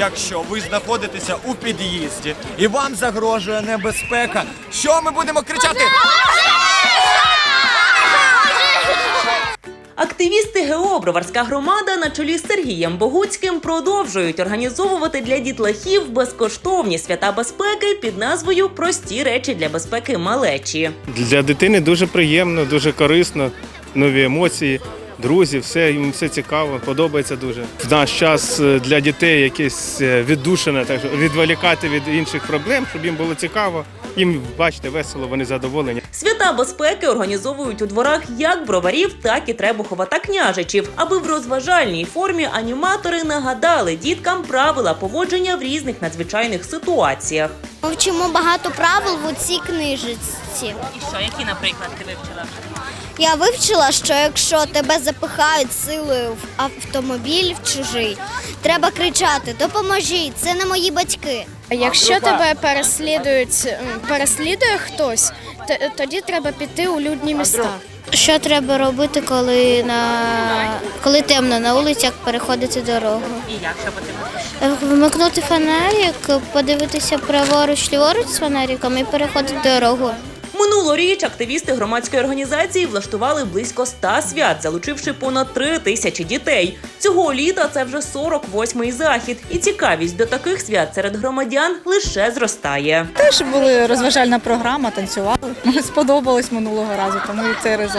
якщо ви знаходитеся у під'їзді і вам загрожує небезпека, що ми будемо кричати? Активісти ГО Броварська громада на чолі з Сергієм Богуцьким продовжують організовувати для дітлахів безкоштовні свята безпеки під назвою Прості речі для безпеки малечі. Для дитини дуже приємно, дуже корисно, нові емоції, друзі, все їм все цікаво, подобається дуже. В наш час е, для дітей якесь е, віддушене, так що відволікати від інших проблем, щоб їм було цікаво. Їм бачите, весело, вони задоволені. Свята безпеки організовують у дворах як броварів, так і Требухова та княжичів, аби в розважальній формі аніматори нагадали діткам правила поводження в різних надзвичайних ситуаціях. Ми вчимо багато правил в цій книжці. І що, які, наприклад, ти вивчила? Я вивчила, що якщо тебе запихають силою в автомобіль в чужий, треба кричати Допоможіть, це не мої батьки. Якщо тебе переслідують, переслідує хтось, тоді треба піти у людні міста. Що треба робити, коли на коли темно на вулицях переходити дорогу? І як що потрібно? Вмикнути фонарик, подивитися праворуч, ліворуч з фонариком і переходити дорогу. Минулоріч активісти громадської організації влаштували близько 100 свят, залучивши понад 3 тисячі дітей. Цього літа це вже 48-й захід, і цікавість до таких свят серед громадян лише зростає. Теж були розважальна програма, танцювали. Мені сподобалось минулого разу, тому і цей раз.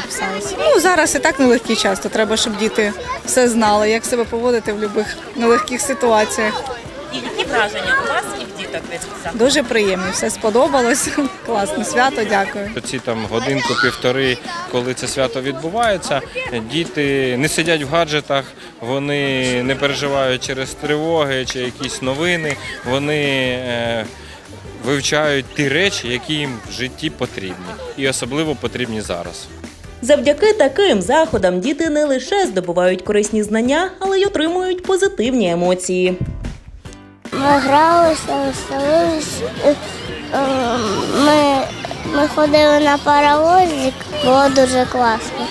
Ну зараз і так нелегкий час, то треба, щоб діти все знали, як себе поводити в будь-яких нелегких ситуаціях. І які враження у вас і в діток від заходу? Дуже приємно, все сподобалось. Класне свято, дякую. Ці там годинку-півтори, коли це свято відбувається, діти не сидять в гаджетах, вони не переживають через тривоги чи якісь новини. Вони е, вивчають ті речі, які їм в житті потрібні, і особливо потрібні зараз. Завдяки таким заходам діти не лише здобувають корисні знання, але й отримують позитивні емоції. Ми гралися, веселилися. Ми, ми ходили на паровозик, було дуже класно.